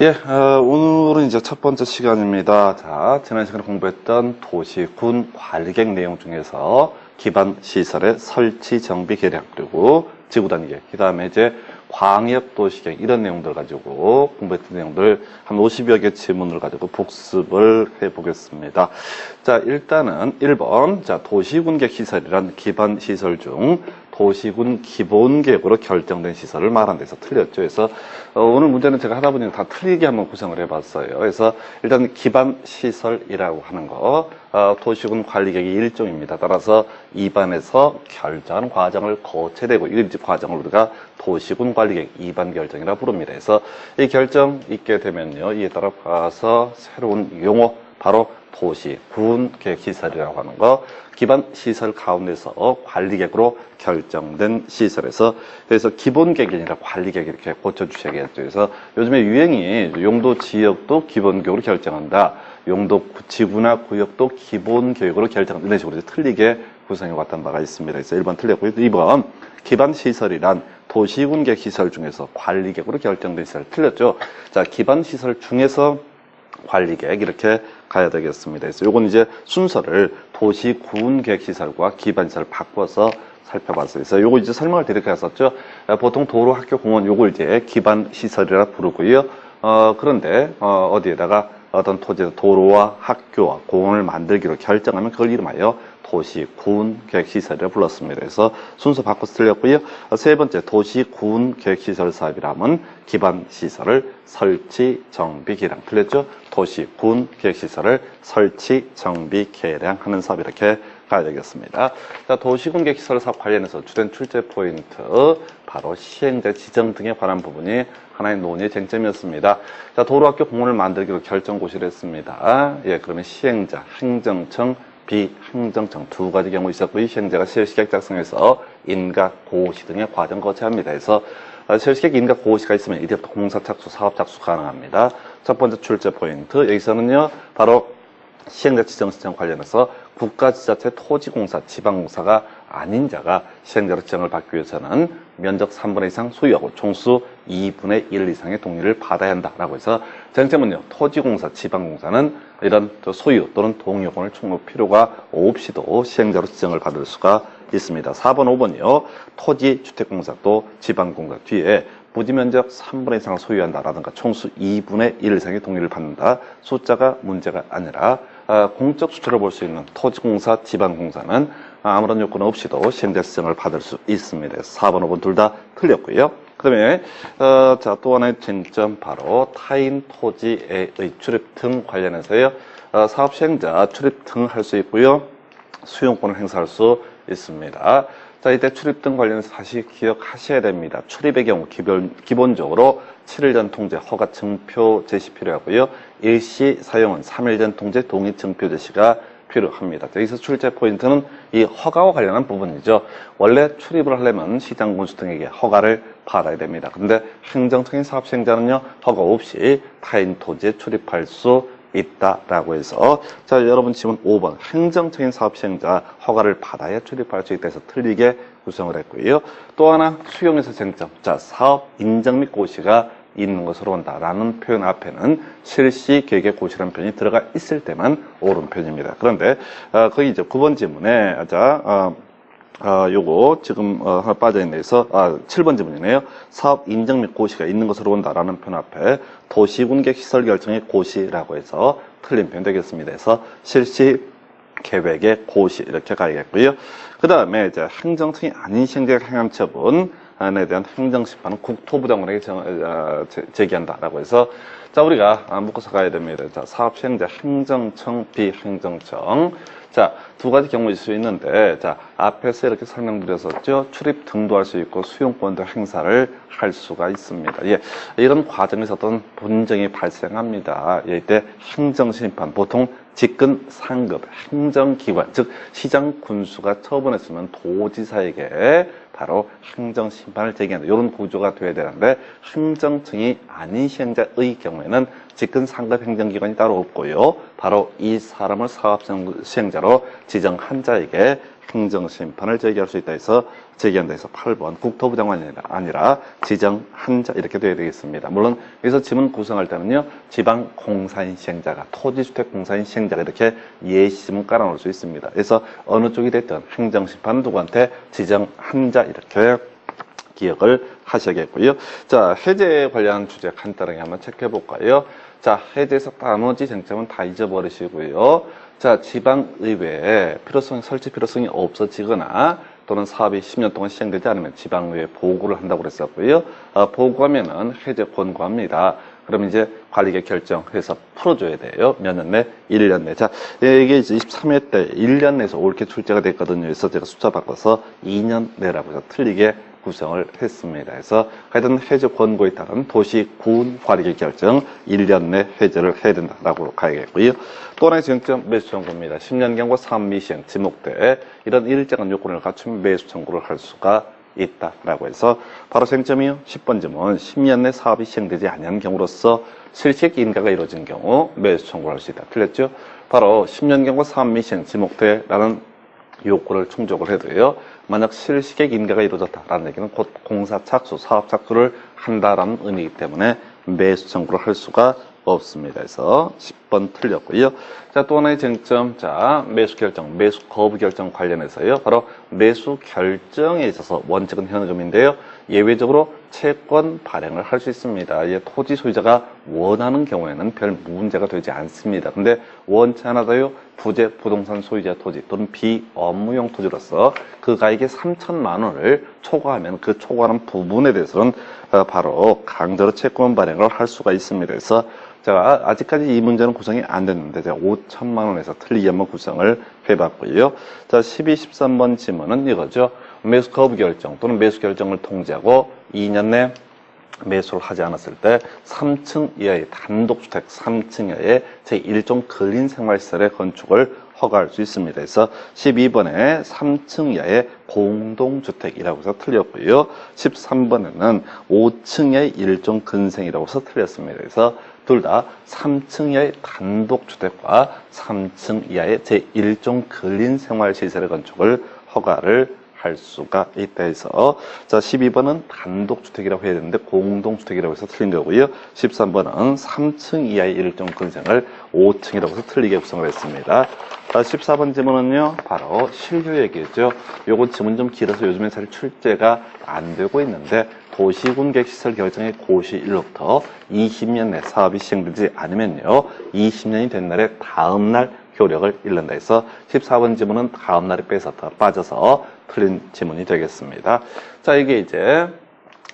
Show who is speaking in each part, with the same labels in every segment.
Speaker 1: 예, 어, 오늘은 이제 첫 번째 시간입니다. 자, 지난 시간에 공부했던 도시, 군, 관리객 내용 중에서 기반 시설의 설치, 정비, 계량, 그리고 지구단위 계획, 그 다음에 이제 광역 도시 계획, 이런 내용들 가지고 공부했던 내용들 한 50여 개 지문을 가지고 복습을 해 보겠습니다. 자, 일단은 1번, 자, 도시군 계획 시설이란 기반 시설 중 도시군 기본 계획으로 결정된 시설을 말한 데서 틀렸죠. 그래서 어, 오늘 문제는 제가 하다 보니까 다 틀리게 한번 구성을 해봤어요. 그래서 일단 기반 시설이라고 하는 거 어, 도시군 관리 계획의 일종입니다. 따라서 입안에서 결정하는 과정을 거쳐야 되고 이 과정을 우리가 도시군 관리 계획 입안 결정이라 부릅니다. 그래서 이 결정 있게 되면요. 이에 따라 봐서 새로운 용어 바로 도시, 군 계획 시설이라고 하는 거 기반 시설 가운데서 관리계획으로 결정된 시설에서 그래서 기본 계획이 아니라 관리계획 이렇게 고쳐주셔야겠죠. 그래서 요즘에 유행이 용도 지역도 기본 계획으로 결정한다. 용도 지구나 구역도 기본 계획으로 결정한다. 이런 식으로 틀리게 구성해 왔던 바가 있습니다. 그래서 1번 틀렸고요. 2번 기반 시설이란 도시군 계획 시설 중에서 관리계획으로 결정된 시설 틀렸죠. 자, 기반 시설 중에서 관리계획 이렇게 가야 되겠습니다. 그래서 요건 이제 순서를 도시 군 계획 시설과 기반 시설 바꿔서 살펴봤어요. 그래서 요거 이제 설명을 드리게 했었죠. 보통 도로, 학교, 공원 요걸 이제 기반 시설이라 부르고요. 어, 그런데 어, 어디에다가 어떤 토지에서 도로와 학교와 공원을 만들기로 결정하면 그걸 이름하여 도시, 군, 계획시설이라 불렀습니다. 그래서 순서 바꿔서 틀렸고요. 세 번째, 도시, 군, 계획시설 사업이라면 기반 시설을 설치, 정비, 개량. 틀렸죠? 도시, 군, 계획시설을 설치, 정비, 개량하는 사업 이렇게 가야 되겠습니다. 자, 도시군 계획시설 사업 관련해서 주된 출제 포인트, 바로 시행자 지정 등에 관한 부분이 하나의 논의 쟁점이었습니다. 자, 도로학교 공원을 만들기로 결정고시를 했습니다. 예, 그러면 시행자, 행정청, 비행정청 두 가지 경우 있었고 이 시행자가 실시계획 작성해서 인가 고시 등의 과정 거쳐야 합니다. 그래서 실시계획 인가 고시가 있으면 이때부터 공사 착수, 사업 착수 가능합니다. 첫 번째 출제 포인트 여기서는요 바로 시행자 지정 신청 관련해서 국가지자체 토지공사, 지방공사가 아닌 자가 시행자로 지정을 받기 위해서는 면적 3분의 이상 소유하고 총수 2분의 1 이상의 동의를 받아야 한다라고 해서 쟁점은요 토지공사, 지방공사는 이런 소유 또는 동의요건을 충분 필요가 없이도 시행자로 지정을 받을 수가 있습니다. 4번, 5번이요 토지 주택공사 또 지방공사 뒤에 부지면적 3분의 이상을 소유한다라든가 총수 2분의 1 이상의 동의를 받는다. 숫자가 문제가 아니라 아, 공적 수치를 볼수 있는 토지공사, 지방공사는 아무런 요건 없이도 지정을 받을 수 있습니다. 4번, 5번 둘 다 틀렸고요. 그 다음에 어, 자또 하나의 쟁점 바로 타인 토지의 출입 등 관련해서요. 어, 사업 시행자 출입 등 할 수 있고요. 수용권을 행사할 수 있습니다. 자, 이때 출입 등 관련해서 다시 기억하셔야 됩니다. 출입의 경우 기본, 기본적으로 7일 전 통제 허가 증표 제시 필요하고요. 일시 사용은 3일 전 통제 동의 증표 제시가 필요합니다. 여기서 출제 포인트는 이 허가와 관련한 부분이죠. 원래 출입을 하려면 시장 군수 등에게 허가를 받아야 됩니다. 근데 행정적인 사업 시행자는요, 허가 없이 타인 토지에 출입할 수 있다라고 해서 자 여러분 지문 5번 행정적인 사업 시행자 허가를 받아야 출입할 수 있다 해서 틀리게 구성을 했고요. 또 하나 수용에서 쟁점 자 사업 인정 및 고시가 있는 것으로 온다라는 표현 앞에는 실시 계획의 고시라는 표현이 들어가 있을 때만 옳은 표현입니다. 그런데 어, 거기 이제 9번 지문에 자 어, 아, 요거 지금 어, 하나 빠져있네 서 아, 7번 지문이네요. 사업 인정 및 고시가 있는 것으로 온다라는 표현 앞에 도시군계 시설 결정의 고시라고 해서 틀린 표현 되겠습니다. 그래서 실시 계획의 고시 이렇게 가야겠고요. 그 다음에 이제 행정청이 아닌 시행자의 행함 처분 에 대한 행정 심판은 국토부 장관에게 정, 어, 제기한다라고 해서 자 우리가 아, 묶어서 가야 됩니다. 자 사업 시행자 행정청 비행정청 자, 두 가지 경우 있을 수 있는데, 자, 앞에서 이렇게 설명드렸었죠. 출입 등도 할 수 있고 수용권도 행사를 할 수가 있습니다. 예, 이런 과정에서 어떤 분쟁이 발생합니다. 예, 이때 행정심판, 보통 직근 상급, 행정기관, 즉, 시장 군수가 처분했으면 도지사에게 바로 행정심판을 제기한다. 이런 구조가 돼야 되는데, 행정청이 아닌 시행자의 경우에는 직근 상급 행정기관이 따로 없고요. 바로 이 사람을 사업 시행자로 지정한 자에게 행정심판을 제기할 수 있다 해서 제기한다 해서 8번 국토부 장관이 아니라- 아니라 지정한 자 이렇게 되어야 되겠습니다. 물론 여기서 지문 구성할 때는요 지방 공사인 시행자가 토지주택 공사인 시행자가 이렇게 예시지문 깔아놓을 수 있습니다. 그래서 어느 쪽이 됐든 행정심판은 누구한테 지정한 자 이렇게 기억을 하셔야겠고요. 자, 해제 관련 주제 간단하게 한번 체크해 볼까요? 자, 해제에서 나머지 쟁점은 다 잊어버리시고요. 자, 지방의회에 필요성, 설치 필요성이 없어지거나 또는 사업이 10년 동안 시행되지 않으면 지방의회에 보고를 한다고 그랬었고요. 어, 보고하면은 해제 권고합니다. 그럼 이제 관리계 결정해서 풀어줘야 돼요. 몇 년 내? 1년 내. 자, 이게 이제 23회 때 1년 내에서 옳게 출제가 됐거든요. 그래서 제가 숫자 바꿔서 2년 내라고 해서 틀리게 구성을 했습니다. 그래서 하여튼 해제 권고에 따른 도시 군 관리계 결정 1년 내 해제를 해야 된다라고 가야겠고요. 또 하나의 쟁점 매수 청구입니다. 10년 경과 산미 시행 지목돼 이런 일정한 요건을 갖추면 매수 청구를 할 수가 있다라고 해서 바로 쟁점이요. 10번 지문 10년 내 사업이 시행되지 않은 경우로서 실식 인가가 이루어진 경우 매수 청구를 할 수 있다. 틀렸죠? 바로 10년 경과 산미 시행 지목돼라는 요건을 충족을 해도요. 만약 실시객 인가가 이루어졌다라는 얘기는 곧 공사 착수, 사업 착수를 한다라는 의미이기 때문에 매수 청구를 할 수가 없습니다. 그래서 10번 틀렸고요. 자, 또 하나의 쟁점. 자, 매수 결정, 매수 거부 결정 관련해서요. 바로 매수 결정에 있어서 원칙은 현금인데요. 예외적으로 채권 발행을 할 수 있습니다. 예, 토지 소유자가 원하는 경우에는 별 문제가 되지 않습니다. 근데 원치 않아도요, 부재 부동산 소유자 토지 또는 비업무용 토지로서 그 가액의 3천만 원을 초과하면 그 초과하는 부분에 대해서는 어, 바로 강제로 채권 발행을 할 수가 있습니다. 그래서 제가 아직까지 이 문제는 구성이 안 됐는데 제가 5천만 원에서 틀리게 한번 구성을 해봤고요. 자, 12, 13번 지문은 이거죠. 매수 거부 결정 또는 매수 결정을 통지하고 2년 내 매수를 하지 않았을 때 3층 이하의 단독주택 3층 이하의 제1종 근린 생활시설의 건축을 허가할 수 있습니다. 그래서 12번에 3층 이하의 공동주택이라고 해서 틀렸고요. 13번에는 5층 이하의 1종 근생이라고 해서 틀렸습니다. 그래서 둘 다 3층 이하의 단독주택과 3층 이하의 제1종 근린생활시설의 건축을 허가를 할 수가 있다 해서 자 12번은 단독주택이라고 해야 되는데 공동주택이라고 해서 틀린 거고요. 13번은 3층 이하의 일종 근생을 5층이라고 해서 틀리게 구성을 했습니다. 자 14번 지문은요. 바로 실효 얘기죠. 요거 지문 좀 길어서 요즘에 잘 출제가 안 되고 있는데 도시군 객시설 결정의 고시일로부터 20년 내 사업이 시행되지 않으면요. 20년이 된 날에 다음 날 효력을 잃는다 해서 14번 지문은 다음 날에 빼서다 빠져서 틀린 지문이 되겠습니다. 자, 이게 이제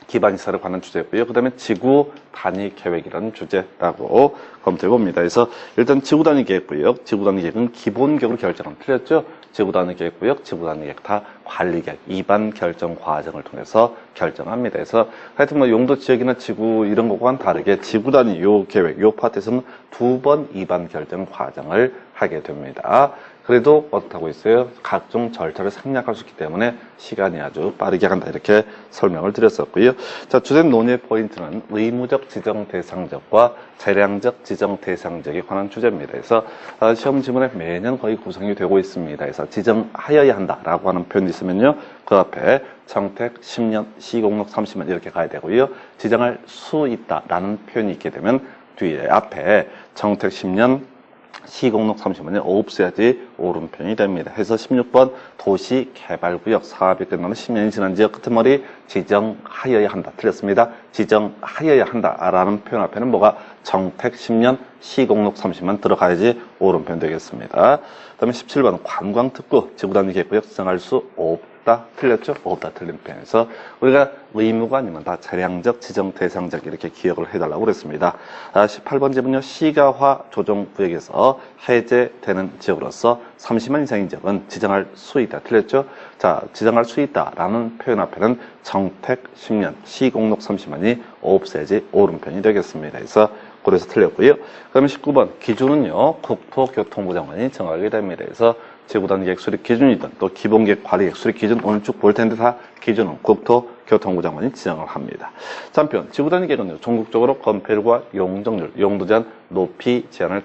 Speaker 1: 기반시설에 관한 주제고요. 그 다음에 지구 단위 계획이라는 주제라고 검토해 봅니다. 그래서 일단 지구 단위 계획 구역, 지구 단위 계획은 기본격으로 결정은 틀렸죠. 지구 단위 계획 구역, 지구 단위 계획 다 관리 계획, 이반 결정 과정을 통해서 결정합니다. 그래서 하여튼 뭐 용도 지역이나 지구 이런 것과는 다르게 지구 단위 요 계획, 요 파트에서는 두 번 이반 결정 과정을 하게 됩니다. 그래도 어떻다고 있어요? 각종 절차를 생략할 수 있기 때문에 시간이 아주 빠르게 간다 이렇게 설명을 드렸었고요. 자 주된 논의의 포인트는 의무적 지정 대상적과 재량적 지정 대상적에 관한 주제입니다. 그래서 아, 시험 지문에 매년 거의 구성이 되고 있습니다. 그래서 지정하여야 한다라고 하는 표현이 있으면요, 그 앞에 정택 10년, 시공록 30년 이렇게 가야 되고요. 지정할 수 있다라는 표현이 있게 되면 뒤에 앞에 정택 10년 시공록 30원에 없애야지 오른편이 됩니다. 해서 16번 도시개발구역 사업이 끝나는 10년이 지난 지역 끝머리 지정하여야 한다. 틀렸습니다. 지정하여야 한다라는 표현 앞에는 뭐가 정택 10년 시공록 30만 들어가야지 오른편 되겠습니다. 그 다음에 17번 관광특구 지구단위 계획구역 지정할 수 없다. 틀렸죠? 없다. 틀린 편에서 우리가 의무가 아니면 다 재량적, 지정 대상적 이렇게 기억을 해달라고 그랬습니다. 아, 18번 지문요. 시가화 조정 구역에서 해제되는 지역으로서 30만 이상인 지역은 지정할 수 있다. 틀렸죠? 자, 지정할 수 있다라는 표현 앞에는 정택 10년, 시공록 30만이 없애지 오른편이 되겠습니다. 그래서 그래서 틀렸고요. 그다음에 19번 기준은요 국토교통부 장관이 정하게 됩니다. 그래서 지구단 계획 수립 기준이든 또 기본계획 관리 계획 수립 기준 오늘 쭉 볼 텐데 다 기준은 국토교통부 장관이 지정을 합니다. 한편 지구단 계획은요 전국적으로 건폐율과 용적률, 용도 제한 높이 제한을